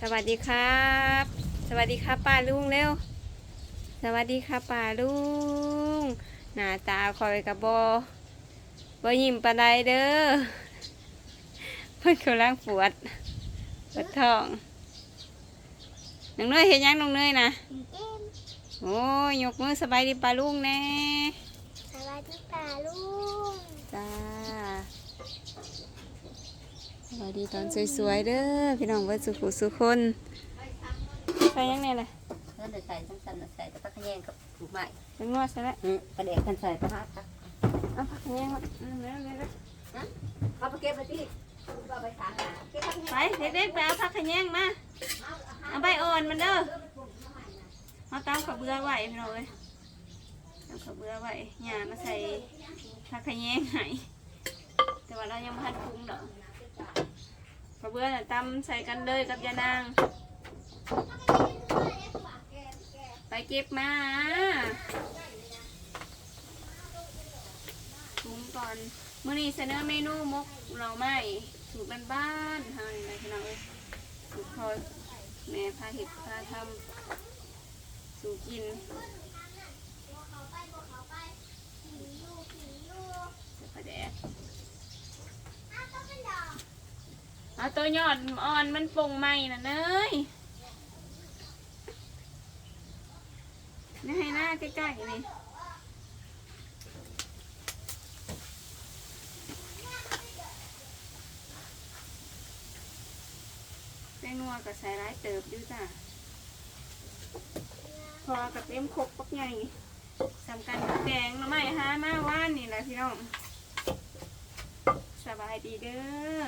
สวัสดีครับ สวัสดีครับป้าลุงเร็ว สวัสดีครับป้าลุง หน้าตาคอยกับบอบอยิ้มปานใดเด้อเพิ่นกำลังปวดปวดท้องน้องเนยเห็นยังน้องเนยนะเอ็มโอ้ยยกมือสบายดีป้าลุงแน่ สวัสดีป่าลุง จ้า สวัสดีตอนสวยๆเด้อพี่น้องเบิดสุขุสุคนไปยังไงล่ะเพื่อนจะใส่สั้นๆน่ะใส่แต่พักขะแยงกับถูกใหม่เป็นงวดซะแล้วอืมประเด็กกันใส่ประหัตครับเอาผักแยงมาอืมแล้วแล้วแล้วเอาไปเก็บไปที่เอาไปทางหาเก็บพักขะแยงไปเด็กๆไปเอาผักขะแยงมาเอาใบอ่อนมันเด้อเอาตามขับเบือไว้พี่น้องเอ้ยตามขับเบือไว้หญ้ามาใส่ผักขะแยงให้แต่ว่าเรายังไม่ทันปรุงดอก ขับเบือน่ะตำใส่กันเลยกับยานาง ไปเก็บมาถุงก่อนมื่อนี้เสนอเมนูมกเราไม่สูตรบ้านๆเฮานี่นะพี่น้องเอ้ยสูตรพอแม่พาเห็ดพาทำสู่กินจะพอแดก เอาตัวยอดอ่อนมันปงใหม่น่ะเนยนี่ให้หน้าใกล้ๆนี่แป้งนัวกับใส่ร้ายเติบอยู่จ้ะพอกับเต็มครกปักใหญ่สำคัญแกงหน่อไม้หามาว่านนี่แหละพี่น้องสบายดีเด้อ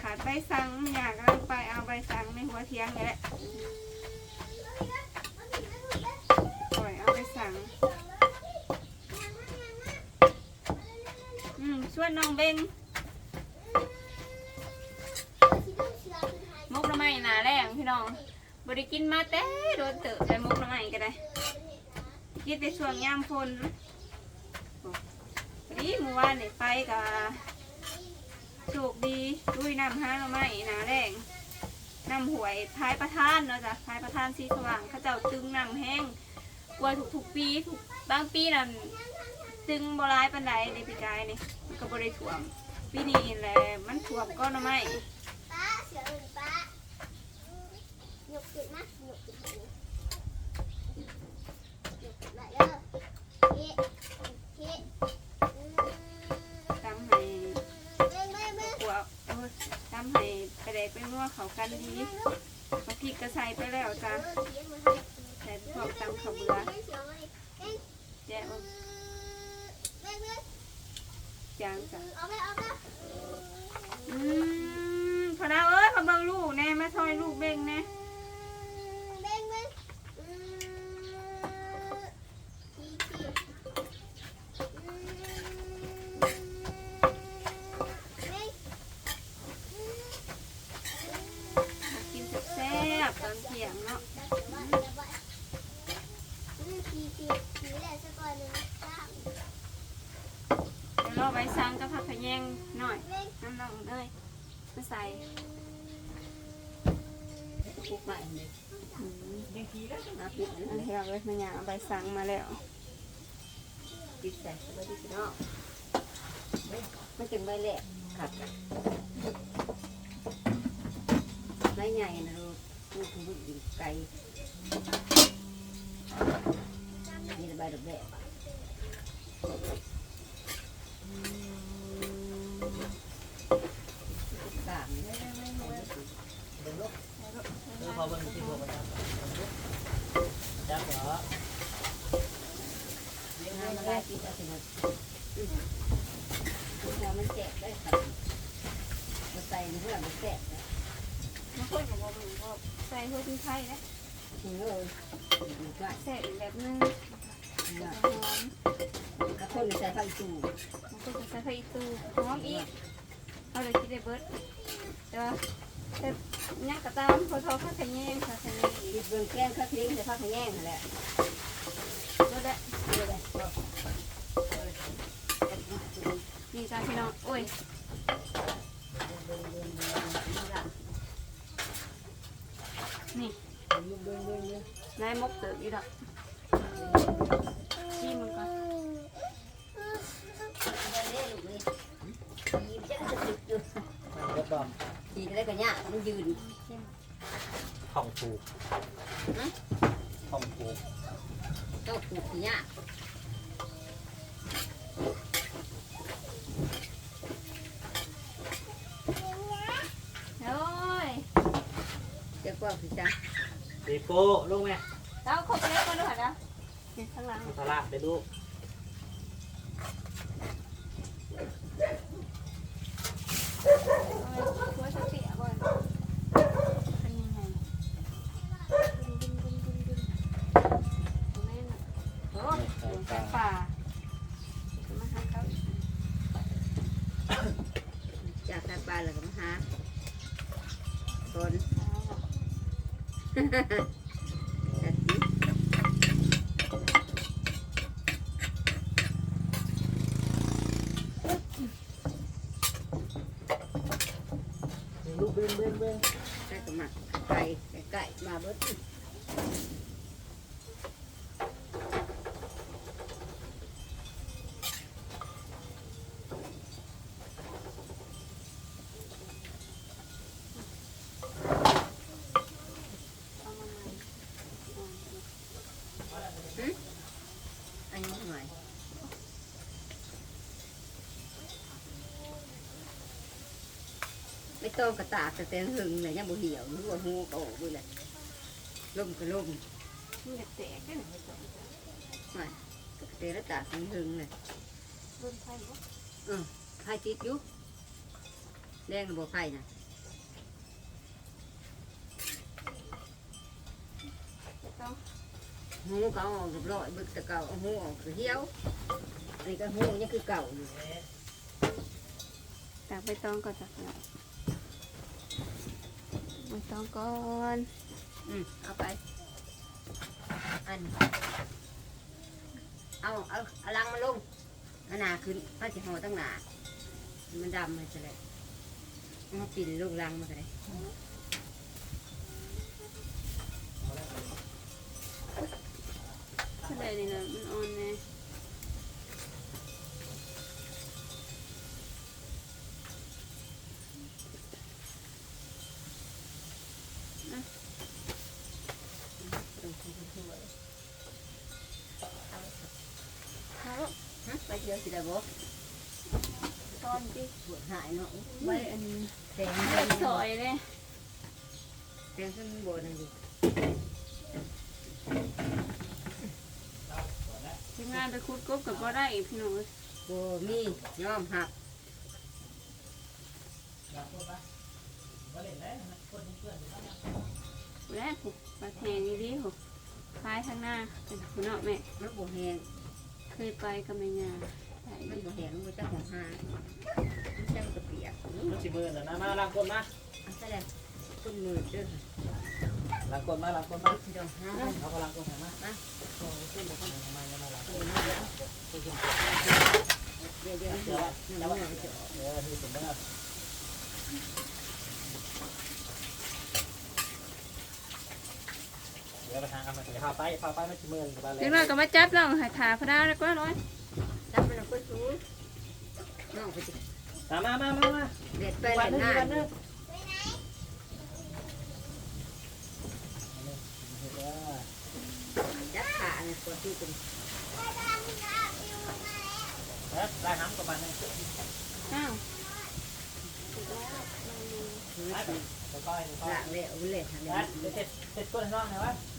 ขาด ใบสังอยากเอาไปเอาใบสังในหัวเทียงนี่แหละปล่อยเอาใบสังอืมชวนน้องเบงมุกละไม้หนาแรงพี่น้องบริกินมาแต่โดนเติบแต่มุกละไม้ก็ได้กินแต่ช่วงยามฝนโอ้พอดีเมื่อวานนี่ยไปกับ โชคดีด้วยน้ำห้าหน่อไม้หนาแรงน้ำหวยท้ายประทานเนาะจ้ะท้ายประทานสีสว่างเขาเจ้าตึงน้ำแห้งกลัวถูกถูกปีถูกบางปีนั่นตึงบรายปันไดในปีกายนี่มันก็บริถ่วมปีนี้แหละมันถ่วมก็น่อไม้ป้าเสืออื่นป้าหยุดติดนะหยุดติดหยุดติดไหลเด้อเฮ้เฮ้อืม ทำให้ เบ้งเบ้งเบ้ง กลัว โอ้ยทำให้กระเดกเป็นนัวเขากันดีบางทีก็ใส่ไปแล้วจ้ะใส่พวกตำข้าวเบื่อแจ้วเบ้งเบ้งจางจ้ะอืมพอดาวเอ้ยพอเบิ่งลูกแน่มาซอยลูกเบ่งแน่ เบ้งเบ้งอืมทีทีอืมเบ้งอืม กินแซ่บๆตอนเที่ยงเนาะ ทีทีทีแหละสักก่อนหนึ่งสาม เดี๋ยวเราไปซังกับผักขะแยงหน่อย เบ้ง น้ำลองเลยมาใส่ ถูกใหม่เลย อืม นะปิด อันที่เราเลยมันอยากเอาใบซังมาแล้วปิดใส่ไว้ที่พี่น้องมันจึงใบแหลกครับใบใหญ่นะลูกลูกลูกอยู่ไกลนี่ใบดอกแดงสามเออพอเบิ่งที่พวกมัน จับเหรอน้ำมันได้ที่จะถึงแล้วมันแจกได้ครับมันใส่เพื่อมันแจกนะบางคนก็บอกว่าบอกใส่หัวชิ้นไข่นะถึงเลยอยู่ใกล้แซ่บอีกแบบนึงนะหอมแล้วคนใส่ไฟตูบางคนก็ใส่ไข่ตูหอมอีกเอาเลยคิดได้เบิดแต่ว่า แต่ยกระตามพอทอผักขะแยงผักขะแยงอีกกินเบิ่งแกงข้าวทิ้งใส่ผ้าขยงแหละก็ได้เดี๋ยวเลยจ้าพี่น้องโอ้ยนี่ได้มกเติบอีดอกชิมมันก่อนมันก็ต้อง ขี่ได้กันเนี่ยมันยืนท่องผูกฮะท่องผูกก็ปลูกเนี่ยโอ้ยจะกว้างสิจ้าปีโป้ลูกแม่เราครบแล้วกันด้วยนะนี่ข้างหลังมาทาระไปลูก จัดสิลูกเบ้งเบ้งเบ้ง ได้ก็มาไก่ไก่มาเบิด เอามาใหม่เอา อันนี้หน่อย ไม่ต้องกระตากแต่แต่หึงเลยยังบ่เหี่ยวรู้ว่าหูก็ออกด้วยแหละล่มก็ล่มมันจะแตกได้ไหมไม่ต้องแต่ละตากทั้งหึงเลยเบิ่งไฟบ่ไผ่ติดอยู่แดงบ่ไผ่น่ะต้องหูก็เอาออกเรียบร้อยเบึกแตะเก่าเอาหูออกคือเหี่ยวอันนี้ก็หูยังคือเก่าอยู่ตากใบตองก่อนจ้ะ ใบตองก่อนอืมเอาไป อัน เอา เอาเอาลังมาลงอันหนาขึ้นเอาจะห่อตั้งหนามันดำมันจะเลยเอามาปิ่นลูกลังมาก็ได้ถ้าได้นี่นะมันอ่อนแน่ต้องทั่วทั่ว เอา ฮะไปเจอสิได้บ่ตอนที่ปวดหายเนาะไว้อันนี้แดงเลือดซอยเลยแดงขึ้นบนนั่นดิทีมงานไปคุดกบกับบ่ได้อีกพี่น้องเอ้ยโบมียอมหักแล้วผูกปลาแทงนี่ดิผูกคล้ายข้างหน้าเป็นคุณเนาะแม่มันโบแหง เคยไปกับแม่ยาได้มันดิโบแหงมันจะของหามันจะกระเปียกมันสิมือน่ะนะมาล้างก้นมาเอาซะแล้วคุณมือเด้อล้างก้นมาล้างก้นมาพี่น้องหาเอาก็ล้างก้นให้มาขอขึ้นแล้วก็ทำไมยังมาล้างเก้นดี๋ยวเดี๋ยวเดี๋ยวน้ำมันจะออกเออที่สุดแล้วเดี๋ยว ไปทางกันมาเดี๋ยวพาไปพาไปไม่ชิมือกับบ้านเลยเด็กน้อยก็มาจับเราใหายถาพระดาแล้วก็ร้อยจับมันเอาไปสูงน้องไปจิตามมามามามาเด็ดไปวัเด็นดนึงหน้าวันนึงจับขาเนี่ยตัวที่เป็นได้น้ำกับมันนึงอ้าวพื้นไปที่ค่อยๆค่อยละเละเอาเละทำๆเละไปเสร็จเสร็จก้นน้องไงวะอา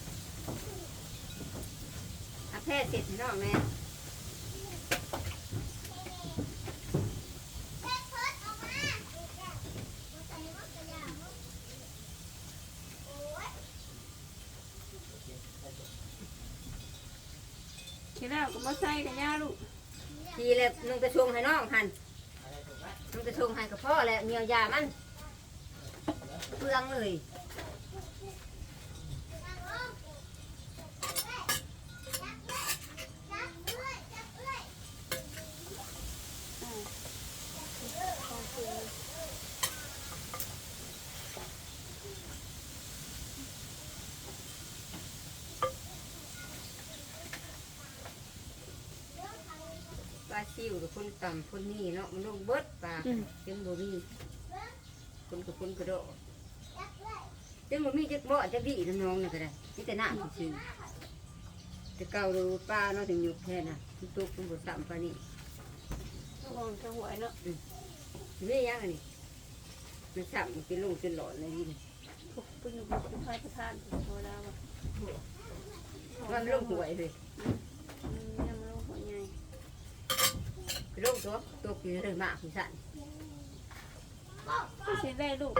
แพทย์เสร็จน้องแม่ทีแรกก็บ่ใส่กับย่าลูกทีเล็บนุ่งกระชงให้น้องหันนุ่งกระชงให้กับพ่อแหละเมียวยามันเปลืองเลย ซิวกับคนต่ำคนนี่เนาะมันลงเบิดปลาอืมเต็มบ่มีคนกับคนกระโดดเต็มบ่มีจักบ่อจักดีน้องๆนี่ก็ได้นี่แต่หน้าซื่อๆแต่เก่าดูป้าเนาะถึงยุคแท้น่ะทุกตุกมันบ่ซ้ำปานนี้ระวังจะหวยเนาะนี่ยังอันนี้มันซ้ำมันเป็นลงเป็นหลอดเลยนี่พวกปุ้ยบุกพายประทานโซดาว่ะว่ามันลงหวยเลย อืมยังไม่รู้หัวใหญ่ เป็น ลงตัวตัวกินเลยมากพี่สั่นไม่ใช่ได้ลูก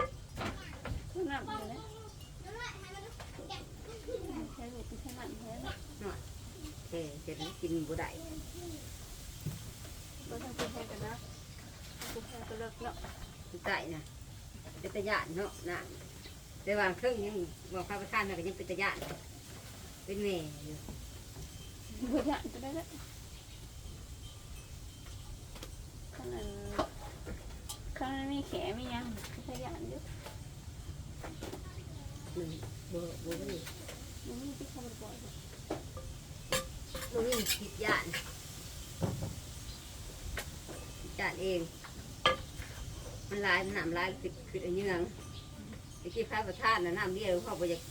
ทุกน้ำเลยนะใช่ลูกที่ขนาดแท้เนาะแค่เสร็จแล้วกินบ่ได้ก็ต้องกินแค่กันนะกินแค่ก็เลิกเนาะมันใต้น่ะเป็นตะยานเนาะน่ะแต่ว่าเครื่องยังบอกข้าพเจ้าน่ะก็ยังเป็นตะยานเป็นแม่อยู่บุญยานก็ได้ละขนาด ขนาดมีแขมียังขยันอยู่หนึ่งบ่บ่มีมันมีที่เขาบ่อยบ่มีคิดยานคิดยานเอง มันลายมันน้ำลายคือคืออันยังไอ้ที่ข้าพเจ้านน่ะน้ำเดียวเขาบ่อยาก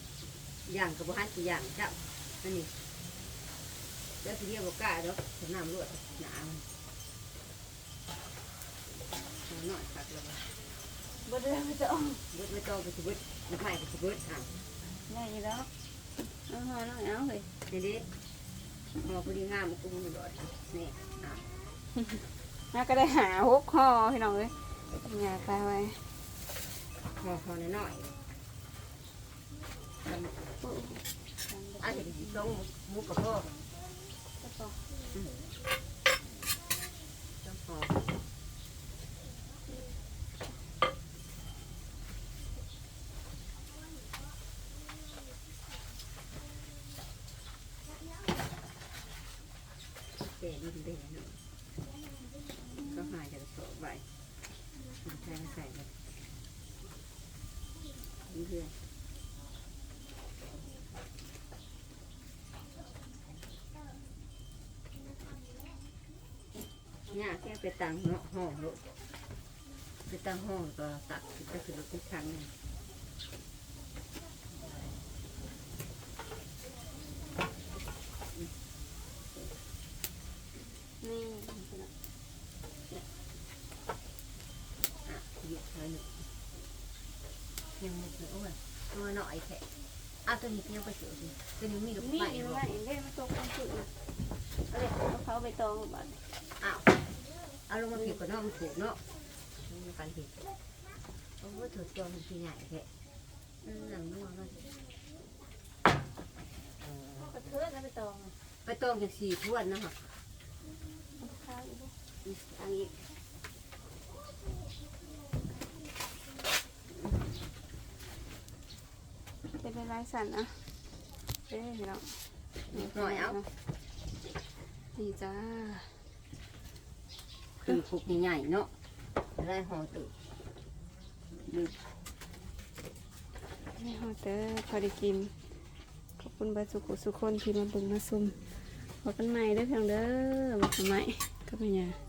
ย่างกับบ่หันสิย่างเจ้านั่นนี่แล้วทีเดียวบ่กล้าดอกถ้าน้ำรวดหนาม นน้อยคักแล้วบ่บ่ได้ไม่ต้องเบิดไม่ต้องไปสิเบิดไม่ไผ่ไปสิเบิดอะง่ายอยู่แล้วเอาหอน้องเอาเลยนี่ดิหอพอดีงามมันก็มันดอดนี่อะน่าก็ได้หาหกคอพี่น้องเลยอย่าไปไว้หอพอน้อยๆอันนี้ลงหมูกับพ่อต้องพอเป๋ดินเป๋เนาะก็หายจากโสใบใส่ใส่เลยเรื่อย เนี่ยแค่ไปตังเนาะห้องลูกไปตังห้องก็ตักก็คือรถทุกครั้งเลยนี่อะหยุดเลยหนึ่งยังไม่ถึงโอ้ยตัวหน่อยแค่อะตัวนี้ยังไปเสือสิตัวนี้มีลูกมีไม้อยู่บ่ว่าเล่นมาตกความสุขเอาเลยเอาเขาไปตองบ้านอ้าว เอาลงมาผิดกว่าเนาะมันถูกเนาะมันการผิดโอ้ยถูกตัวมันทีใหญ่แค่อืมหนังนัวเนาะกระเทือนแล้วไปตองไปต้องจากสี่ทวนนะคะข้าวอีกอันนี้จะเป็นลายสันอะเอ้ยพี่น้องหน่อยเอานี่จ้า คือคุกใหญ่ๆเนาะได้ห่อตื่นดึกนี่ฮอเตอร์พอได้กิน ขอบคุณเบอร์สุขุสุคนที่มาเบิ่งมาซุ่มพบกันใหม่เด้อเพียงเด้อบอกกันใหม่ก็เป็นยัง